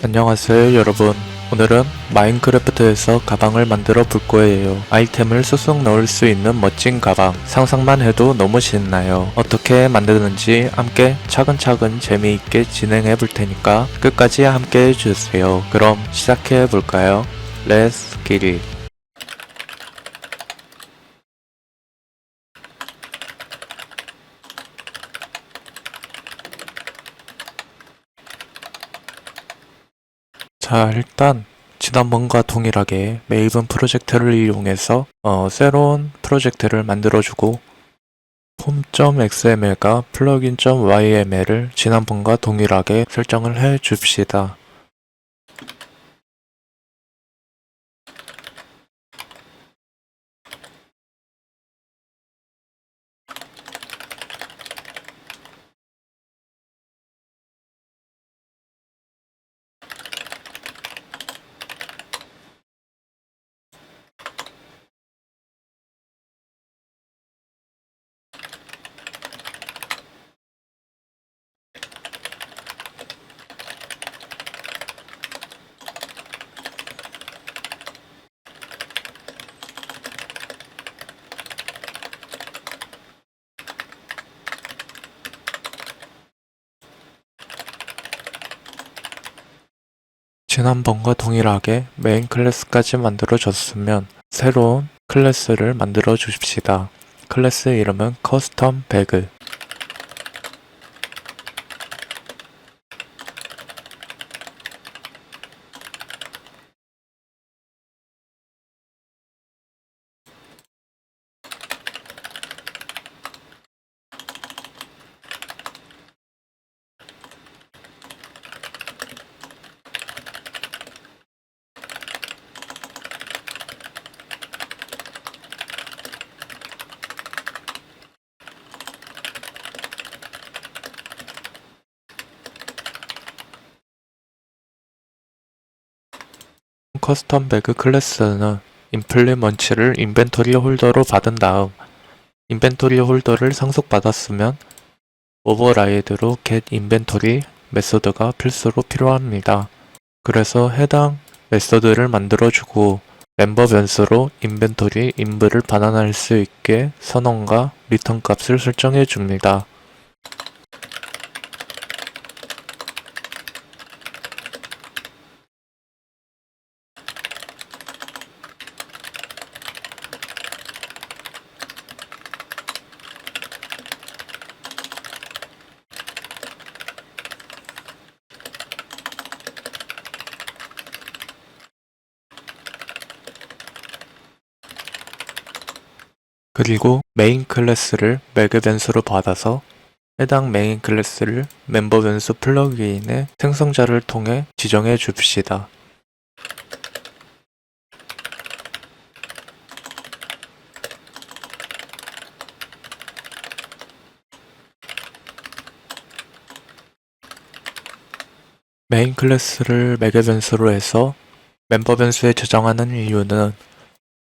안녕하세요 여러분. 오늘은 마인크래프트에서 가방을 만들어 볼 거예요. 아이템을 쑥쑥 넣을 수 있는 멋진 가방. 상상만 해도 너무 신나요. 어떻게 만드는지 함께 차근차근 재미있게 진행해 볼 테니까 끝까지 함께 해주세요. 그럼 시작해 볼까요? Let's get it 자, 일단 지난번과 동일하게 메이븐 프로젝트를 이용해서 어, 새로운 프로젝트를 만들어주고 폼.xml과 플러긴.yml을 지난번과 동일하게 설정을 해 줍시다. 지난번과 동일하게 메인 클래스까지 만들어졌으면 새로운 클래스를 만들어 주십시다. 클래스 이름은 커스텀 배그. 커스텀 배그 클래스는 임플리먼치를 인벤토리 홀더로 받은 다음 인벤토리 홀더를 상속받았으면 오버라이드로 get 인벤토리 메소드가 필수로 필요합니다. 그래서 해당 메소드를 만들어주고 멤버 변수로 인벤토리 인브를 반환할 수 있게 선언과 리턴 값을 설정해 줍니다. 그리고 메인 클래스를 매그 변수로 받아서 해당 메인 클래스를 멤버 변수 플러그인의 생성자를 통해 지정해 줍시다. 메인 클래스를 매개 변수로 해서 멤버 변수에 저장하는 이유는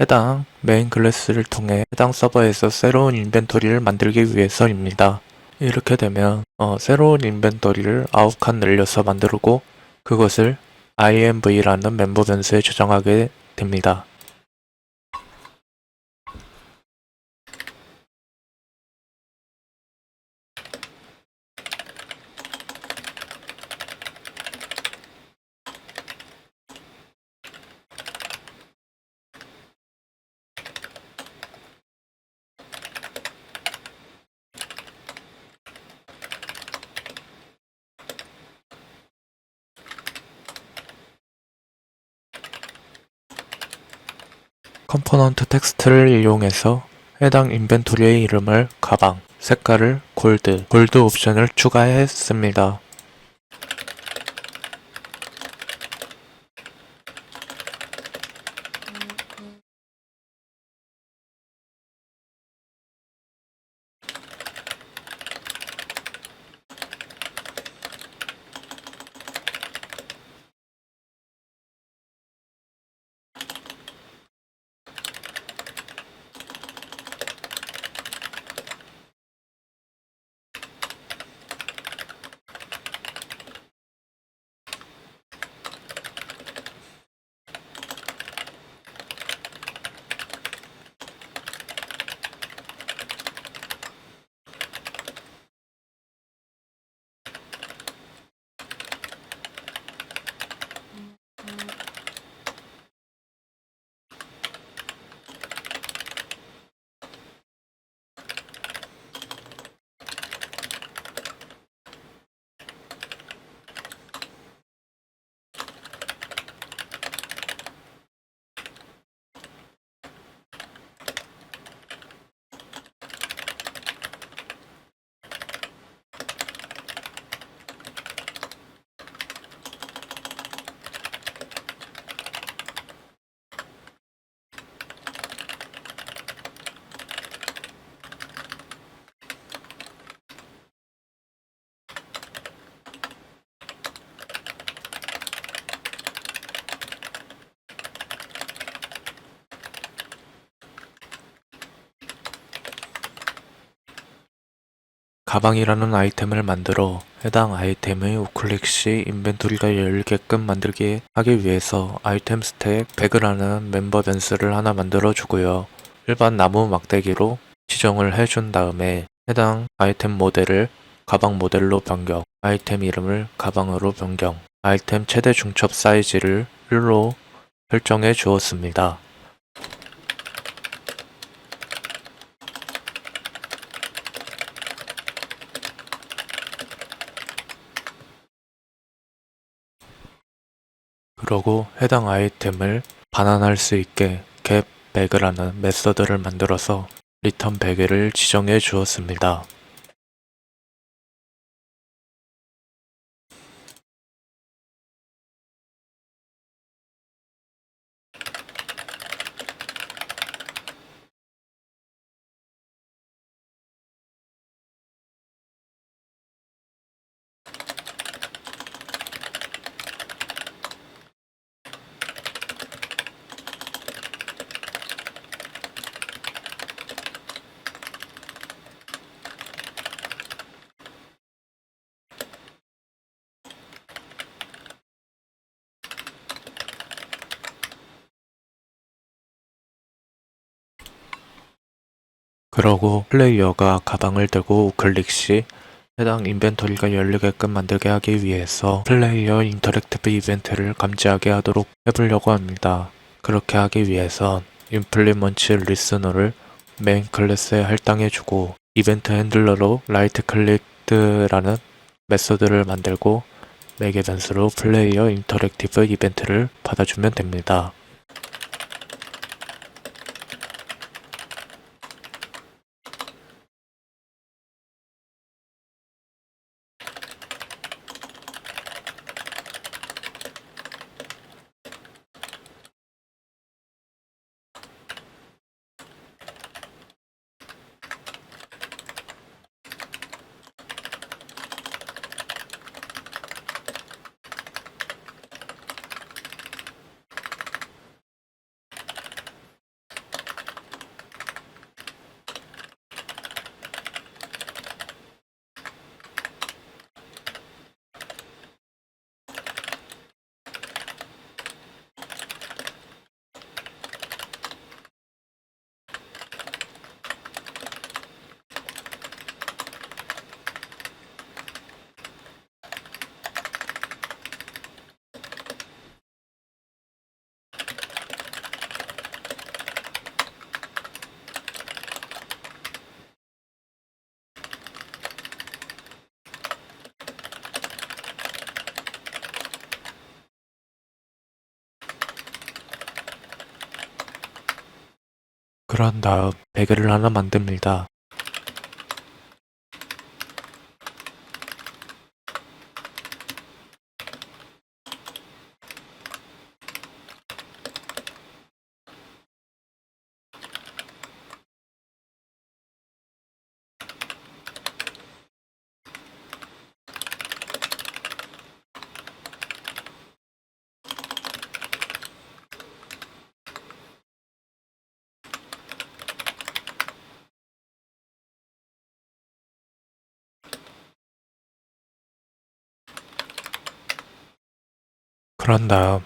해당 메인 클래스를 통해 해당 서버에서 새로운 인벤토리를 만들기 위해서입니다. 이렇게 되면 어, 새로운 인벤토리를 9칸 늘려서 만들고 그것을 imv라는 멤버 변수에 저장하게 됩니다. 컴포넌트 텍스트를 이용해서 해당 인벤토리의 이름을 가방, 색깔을 골드, 골드 옵션을 추가했습니다. 가방이라는 아이템을 만들어 해당 아이템의 우클릭 시 인벤토리가 열리게끔 만들게 하기 위해서 아이템 스택 100이라는 멤버 변수를 하나 만들어 주고요. 일반 나무 막대기로 지정을 해준 다음에 해당 아이템 모델을 가방 모델로 변경, 아이템 이름을 가방으로 변경, 아이템 최대 중첩 사이즈를 1로 설정해 주었습니다. 그러고 해당 아이템을 반환할 수 있게 get bag라는 메서드를 만들어서 리턴 100개를 지정해 주었습니다. 그러고 플레이어가 가방을 들고 우클릭 시 해당 인벤토리가 열리게끔 만들게 하기 위해서 플레이어 인터랙티브 이벤트를 감지하게 하도록 해보려고 합니다. 그렇게 하기 위해선 임플리먼트 리스너를 메인 클래스에 할당해주고 이벤트 핸들러로 라이트 클릭드라는 메서드를 만들고 매개 변수로 플레이어 인터랙티브 이벤트를 받아주면 됩니다. 그런 다음 베개를 하나 만듭니다. 그런 다음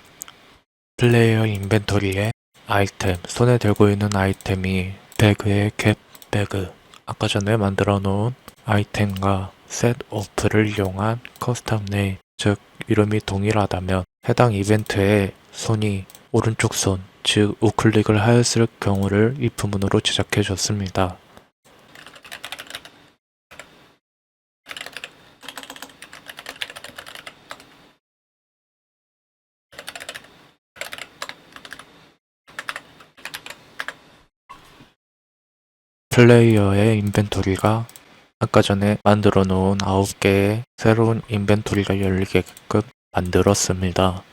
플레이어 인벤토리에 아이템, 손에 들고 있는 아이템이 배그의 캡 배그, 아까 전에 만들어 놓은 아이템과 셋 오프를 이용한 커스텀 네임, 즉 이름이 동일하다면 해당 이벤트에 손이 오른쪽 손, 즉 우클릭을 하였을 경우를 if문으로 제작해 줬습니다. 플레이어의 인벤토리가 아까 전에 만들어 놓은 9개의 새로운 인벤토리가 열리게끔 만들었습니다.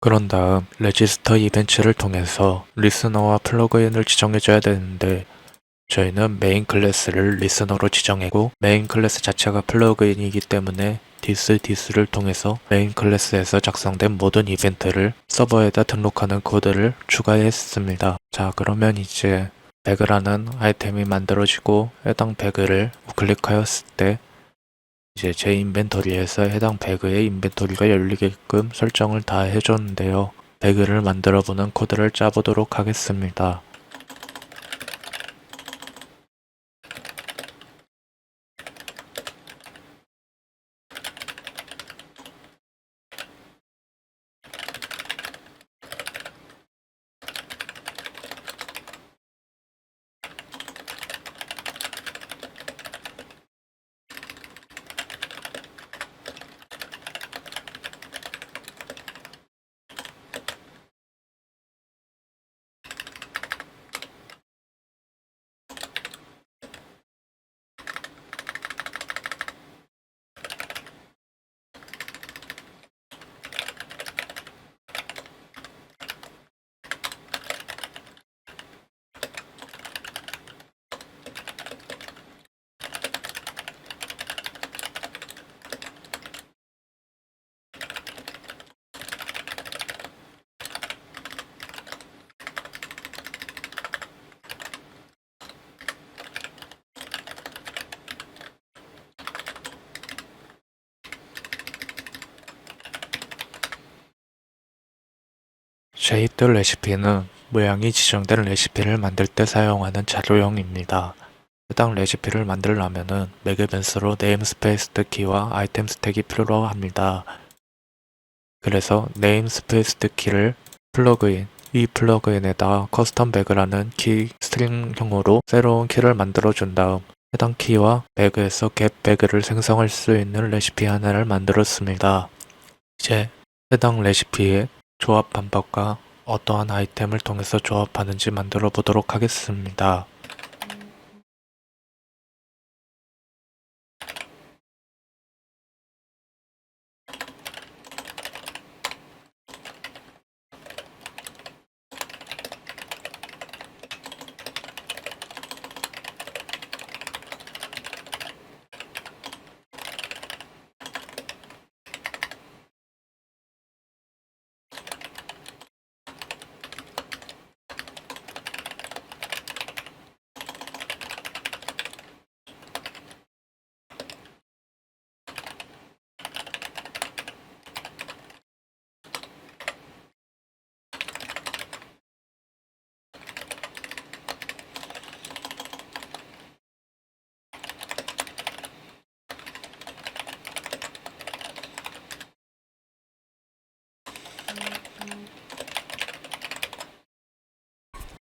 그런 다음 레지스터 이벤트를 통해서 리스너와 플러그인을 지정해줘야 되는데 저희는 메인 클래스를 리스너로 지정했고 메인 클래스 자체가 플러그인이기 때문에 디스 디스를 통해서 메인 클래스에서 작성된 모든 이벤트를 서버에다 등록하는 코드를 추가했습니다. 자 그러면 이제 배그라는 아이템이 만들어지고 해당 배그를 우클릭하였을 때 이제 제 인벤토리에서 해당 배그의 인벤토리가 열리게끔 설정을 다 해줬는데요. 배그를 만들어보는 코드를 짜보도록 하겠습니다. 쉐입드 레시피는 모양이 지정된 레시피를 만들 때 사용하는 자료형입니다. 해당 레시피를 만들려면은 맥에벤스로 네임스페이스 키와 아이템 스택이 필요로 합니다. 그래서 네임스페이스 키를 플러그인, 이 플러그인에다 커스텀 배그라는 키 스트링형으로 새로운 키를 만들어 준 다음 해당 키와 배그에서 겟 배그를 생성할 수 있는 레시피 하나를 만들었습니다. 이제 해당 레시피의 조합 방법과 어떠한 아이템을 통해서 조합하는지 만들어 보도록 하겠습니다.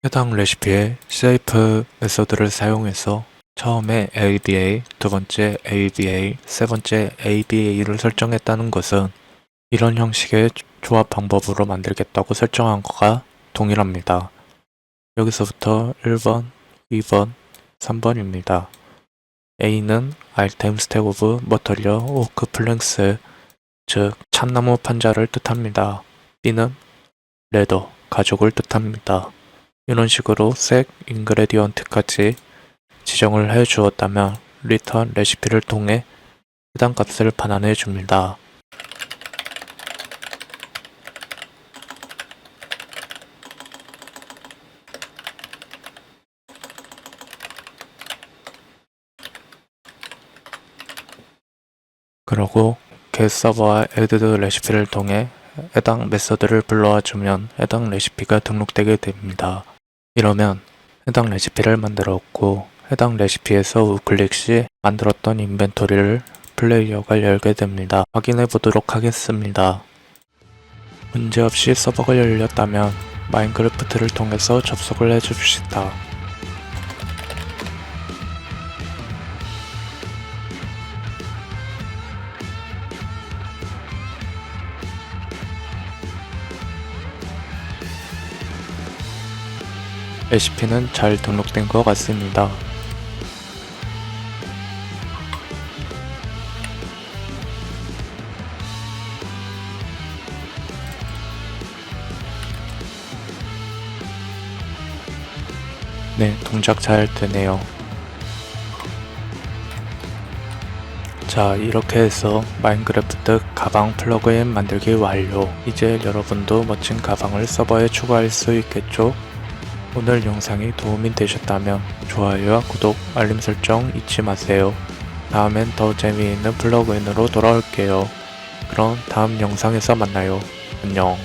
해당 레시피에 세이프 메서드를 사용해서 처음에 ABA, 두 번째 ABA, 세 번째 ABA를 설정했다는 것은 이런 형식의 조합 방법으로 만들겠다고 설정한 것과 동일합니다. 여기서부터 1번, 2번, 3번입니다. A는 아이템 스택 오브 머터리어 오크 플랭스 즉 참나무 판자를 뜻합니다. B는 레더 가죽을 뜻합니다. 이런 식으로 색 인그레디언트까지 지정을 해 주었다면 리턴 레시피를 통해 해당 값을 반환해 줍니다. 그러고 get 서버와 add 레시피를 통해 해당 메서드를 불러와 주면 해당 레시피가 등록되게 됩니다. 이러면 해당 레시피를 만들었고 해당 레시피에서 우클릭 시 만들었던 인벤토리를 플레이어가 열게 됩니다. 확인해 보도록 하겠습니다. 문제없이 서버가 열렸다면 마인크래프트를 통해서 접속을 해줍시다. 레시피는 잘 등록된 것 같습니다. 네, 동작 잘 되네요. 자, 이렇게 해서 마인크래프트 가방 플러그인 만들기 완료. 이제 여러분도 멋진 가방을 서버에 추가할 수 있겠죠? 오늘 영상이 도움이 되셨다면 좋아요와 구독, 알림 설정 잊지 마세요. 다음엔 더 재미있는 플러그인으로 돌아올게요. 그럼 다음 영상에서 만나요. 안녕.